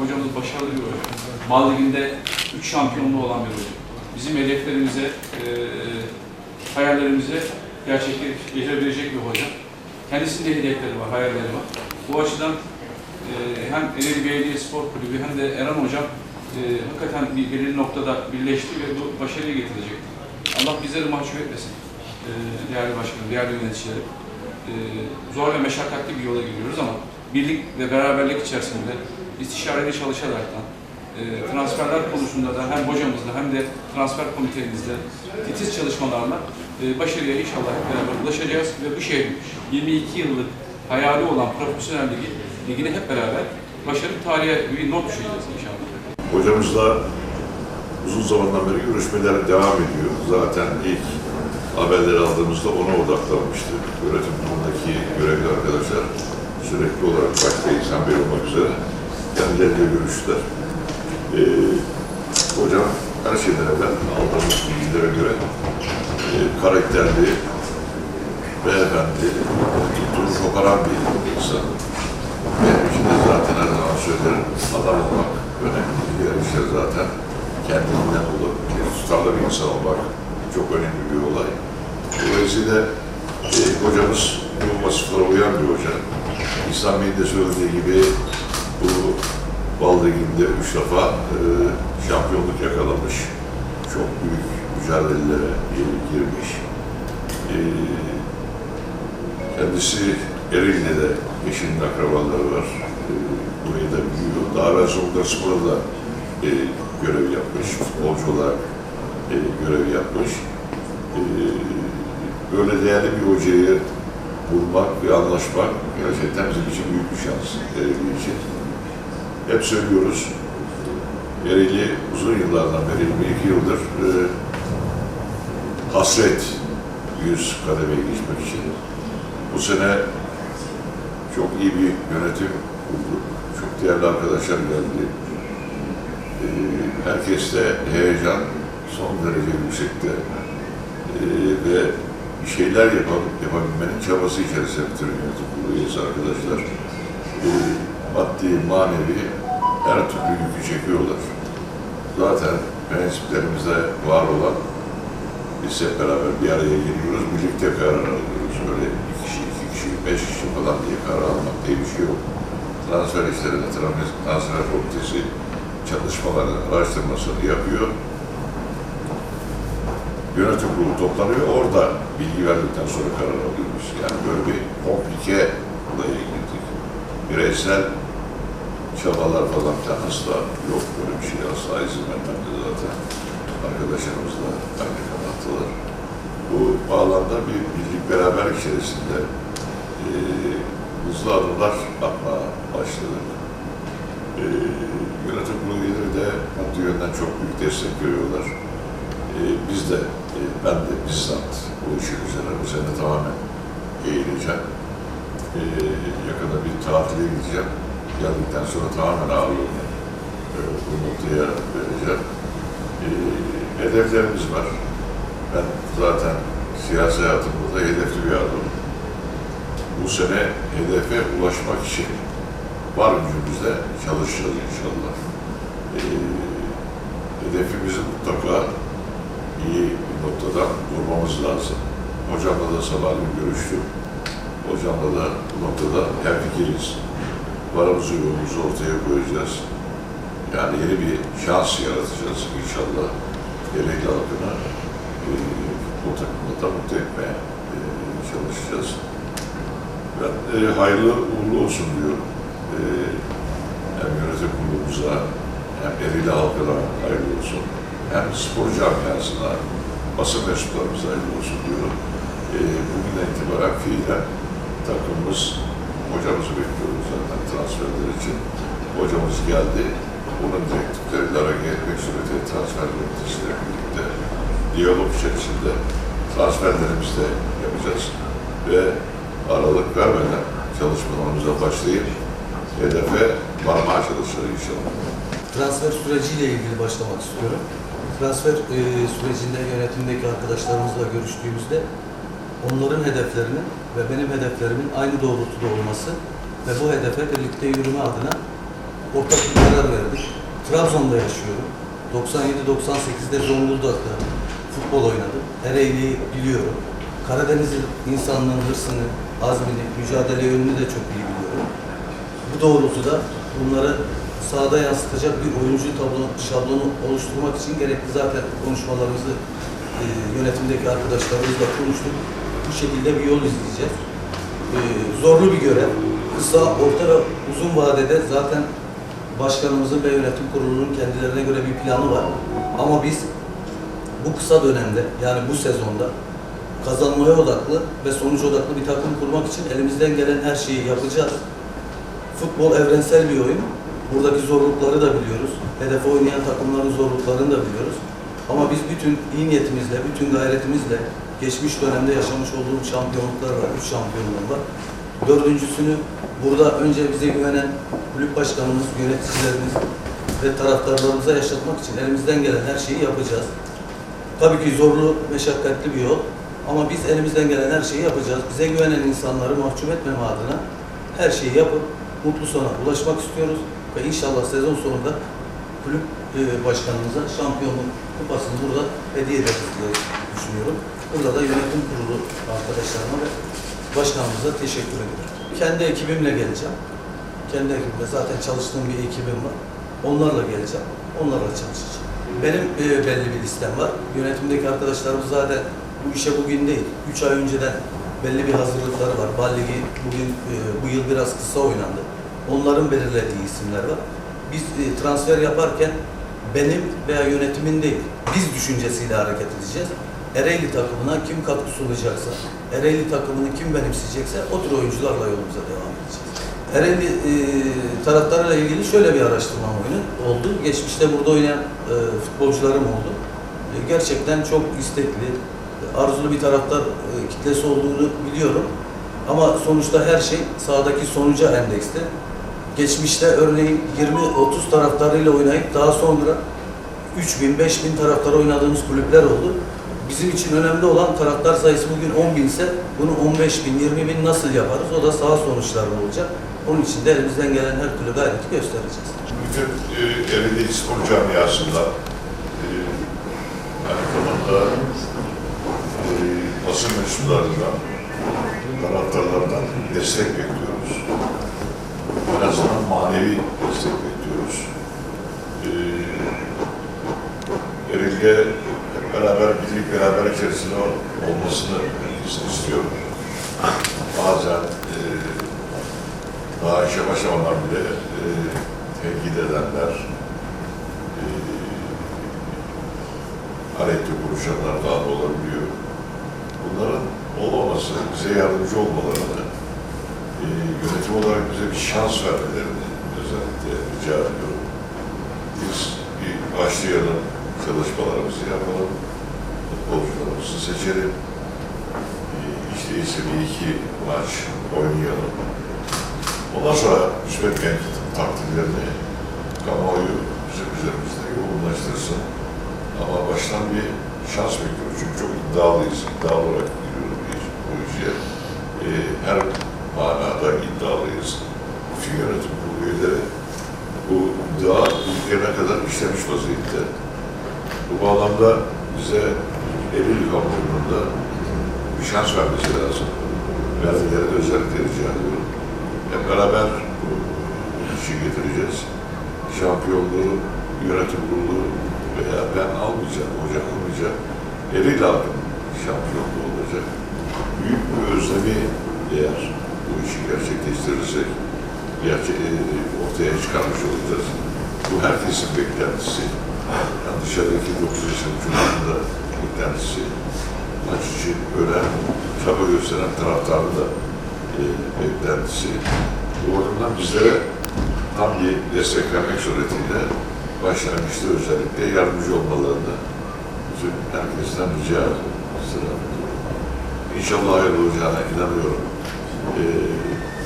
Hocamız başarılı bir hoca. Mal Ligi'nde 3 şampiyonluğu olan bir hoca. Bizim hedeflerimize, e, hayallerimize gerçekleştirebilecek bir hoca. Kendisinde hedefleri var, hayalleri var. Bu açıdan e, hem Ereğli Belediyespor Kulübü hem de Eren Hocam e, hakikaten bir belirli noktada birleşti ve bu başarıyı getirecek. Allah bizleri mahcup etmesin. E, değerli başkanım, değerli yöneticileri. E, zor ve meşakkatli bir yola gidiyoruz ama birlik ve beraberlik içerisinde istişareli çalışaraktan e, transferler konusunda da hem hocamızla hem de transfer komiteimizle titiz çalışmalarla e, başarıya inşallah hep beraber ulaşacağız ve bu şehrin 22 yıllık hayali olan profesyonel ligi, ligini hep beraber başarılı tarihe bir not düşeceğiz inşallah. Hocamızla uzun zamandan beri görüşmeler devam ediyor. Zaten ilk haberleri aldığımızda ona odaklanmıştık. Yönetim kurulundaki görevli arkadaşlar sürekli olarak başta İhsan Bey olmak üzere kendileriyle görüştüler. Ee, hocam her şeyden evvel aldığımız bilgilere göre e, karakterli, beyefendi, duruş koparan bir insan. Benim için de zaten her zaman söylerim, adam olmak önemli. Diğer işler zaten kendinden olup, tutarlı bir insan olmak çok önemli bir olay. Dolayısıyla e, hocamız bu vasıflara uyan bir hoca. İslam Bey'in de söylediği gibi bu Bal Ligi'nde üç defa e, şampiyonluk yakalamış. Çok büyük mücadelelere girmiş. E, kendisi Ereğli'de de eşinin akrabaları var. E, burayı da biliyor. Daha evvel Zonguldak Spor'da da e, görev yapmış. Futbolcu olarak e, görev yapmış. E, böyle değerli bir hocayı bulmak ve anlaşmak gerçekten bizim için büyük bir şans. Ereğli için. Hep söylüyoruz. Ereğli uzun yıllardan beri, 22 yıldır e, hasret yüz kademeye geçmek için. Bu sene çok iyi bir yönetim kurduk. Çok değerli arkadaşlar geldi. Ee, herkeste heyecan son derece yüksekte. Ee, ve bir şeyler yapalım, yapabilmenin çabası içerisinde bütün yönetim arkadaşlar. Ee, maddi, manevi her türlü yükü çekiyorlar. Zaten prensiplerimizde var olan biz hep beraber bir araya geliyoruz, birlikte karar alıyoruz. Böyle bir kişi, iki kişi, beş kişi falan diye karar almak diye bir şey yok. Transfer işlerinde transfer, komitesi çalışmalarını, araştırmasını yapıyor. Yönetim kurulu toplanıyor, orada bilgi verdikten sonra karar alıyoruz. Yani böyle bir komplike olaya girdik. Bireysel çabalar falan filan asla yok böyle bir şey asla izin vermem de zaten. Arkadaşlarımız da aynı kanattılar. Bu bağlamda bir birlik beraber içerisinde e, hızlı adımlar atmaya başladık. E, yönetim kurulu üyeleri de maddi yönden çok büyük destek veriyorlar. E, biz de, e, ben de bizzat bu işin üzerine bu sene tamamen eğileceğim. E, yakında bir tatile gideceğim. Geldikten sonra tamamen ağırlığını e, bu noktaya vereceğim. E, hedeflerimiz var. Ben zaten siyasi hayatımda da hedefli bir adamım. Bu sene hedefe ulaşmak için var gücümüzle çalışacağız inşallah. E, hedefimizi mutlaka iyi bir noktadan vurmamız lazım. Hocamla da sabahleyin görüştüm. Hocamla da bu noktada hemfikiriz. Varımızı yolumuzu ortaya koyacağız. Yani yeni bir şans yaratacağız inşallah. Ereğli halkına e, futbol takımını da mutlu etmeye e, çalışacağız. Ben e, hayırlı uğurlu olsun diyorum. E, hem yönetim kurulumuza hem Ereğli halkına hayırlı olsun. Hem spor camiasına, basın mensuplarımıza hayırlı olsun diyorum. E, bugünden itibaren fiilen takımımız hocamızı bekliyoruz zaten transferler için. Hocamız geldi. Onun direktifleriyle hareket etmek suretiyle transfer yöneticisiyle birlikte diyalog içerisinde transferlerimizi de yapacağız. Ve aralık vermeden çalışmalarımıza başlayıp hedefe varmaya çalışacağız inşallah. transfer süreciyle ilgili başlamak istiyorum. Transfer e, sürecinde yönetimdeki arkadaşlarımızla görüştüğümüzde onların hedeflerinin ve benim hedeflerimin aynı doğrultuda olması ve bu hedefe birlikte yürüme adına ortak bir karar verdik. Trabzon'da yaşıyorum. 97-98'de Zonguldak'ta futbol oynadım. Ereğli'yi biliyorum. Karadeniz insanlığın hırsını, azmini, mücadele yönünü de çok iyi biliyorum. Bu doğrultuda bunları sahada yansıtacak bir oyuncu tablo, şablonu oluşturmak için gerekli zaten konuşmalarımızı e, yönetimdeki arkadaşlarımızla konuştuk. Bu şekilde bir yol izleyeceğiz. E, zorlu bir görev. Kısa, orta ve uzun vadede zaten başkanımızın ve yönetim kurulunun kendilerine göre bir planı var. Ama biz bu kısa dönemde yani bu sezonda kazanmaya odaklı ve sonuç odaklı bir takım kurmak için elimizden gelen her şeyi yapacağız. Futbol evrensel bir oyun. Buradaki zorlukları da biliyoruz. Hedefe oynayan takımların zorluklarını da biliyoruz. Ama biz bütün iyi niyetimizle, bütün gayretimizle geçmiş dönemde yaşamış olduğumuz şampiyonluklar var. Üç şampiyonluğum var. Dördüncüsünü burada önce bize güvenen kulüp başkanımız, yöneticilerimiz ve taraftarlarımıza yaşatmak için elimizden gelen her şeyi yapacağız. Tabii ki zorlu, meşakkatli bir yol. Ama biz elimizden gelen her şeyi yapacağız. Bize güvenen insanları mahcup etmeme adına her şeyi yapıp mutlu sona ulaşmak istiyoruz. Ve inşallah sezon sonunda kulüp e, başkanımıza şampiyonluk kupasını burada hediye ederiz diye düşünüyorum. Burada da yönetim kurulu arkadaşlarıma ve başkanımıza teşekkür ediyorum. Kendi ekibimle geleceğim. Kendi ekibimle zaten çalıştığım bir ekibim var. Onlarla geleceğim. Onlarla çalışacağım. Benim e, belli bir listem var. Yönetimdeki arkadaşlarımız zaten bu işe bugün değil, 3 ay önceden belli bir hazırlıkları var. Bal bugün, e, bu yıl biraz kısa oynandı. Onların belirlediği isimler var. Biz e, transfer yaparken benim veya yönetimin değil, biz düşüncesiyle hareket edeceğiz. Ereğli takımına kim katkı sunacaksa, Ereğli takımını kim benimseyecekse o tür oyuncularla yolumuza devam edeceğiz. Ereğli e, taraftarıyla ilgili şöyle bir araştırmam oyunu oldu. Geçmişte burada oynayan e, futbolcularım oldu. E, gerçekten çok istekli, arzulu bir taraftar e, kitlesi olduğunu biliyorum. Ama sonuçta her şey sahadaki sonuca endeksli. Geçmişte örneğin 20-30 taraftarıyla oynayıp daha sonra 3000, 5000 taraftar oynadığımız kulüpler oldu. Bizim için önemli olan taraftar sayısı bugün 10 bin ise bunu 15 bin, 20 bin nasıl yaparız? O da saha sonuçlarında olacak. Onun için de elimizden gelen her türlü gayreti göstereceğiz. Bütün e, Ereğli Spor Camiası'nda e, aynı zamanda e, mensuplarından, taraftarlardan destek bekliyoruz. En azından manevi destek bekliyoruz. E, hep beraber, birlik beraber içerisinde olmasını istiyorum. Bazen e, daha işe başlamadan bile e, tenkit edenler, e, hareketli konuşanlar daha da olabiliyor. Bunların olmaması, bize yardımcı olmalarını, e, yönetim olarak bize bir şans vermelerini özellikle rica ediyorum. Biz bir başlayalım, çalışmalarımızı yapalım, futbolcularımızı seçelim. E, işte ise bir iki maç oynayalım. Ondan sonra müsbet genç takdirlerini kamuoyu bizim üzerimizde yoğunlaştırsın. Ama baştan bir şans bekliyoruz. Çünkü çok iddialıyız. İddialı olarak giriyoruz bir bu işe. Ee, her manada iddialıyız. Bütün yönetim kurulu üyeleri bu iddia ülkene kadar işlemiş vaziyette. Bu bağlamda bize Eylül kampanyasında bir şans vermesi lazım. Verdileri de özellikle rica ediyorum. Hep beraber bu işi getireceğiz. Şampiyonluğu, yönetim kurulu veya ben almayacağım, hoca almayacak. Eril halkın şampiyonluğu olacak. Büyük bir özlemi eğer bu işi gerçekleştirirsek gerçe e, ortaya çıkarmış olacağız. Bu herkesin beklentisi. Dışarıdaki 9 yaşında çocuğun da beklentisi. Maç için ölen, çaba gösteren taraftarı da e, beklentisi. Bu bakımdan bizlere tam bir destek vermek suretiyle başlangıçta özellikle yardımcı olmalarını bütün herkesten rica ediyorum. İnşallah hayırlı olacağına inanıyorum. E,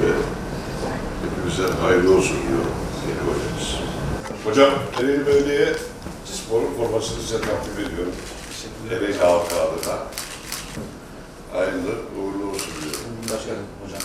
ve hepimize hayırlı olsun diyorum. Hocam, Ereğli Belediye sporun formasını size takdim ediyorum. Ereğli halkı adına. Hayırlı uğurlu olsun diyorum. Başkanım, hocam.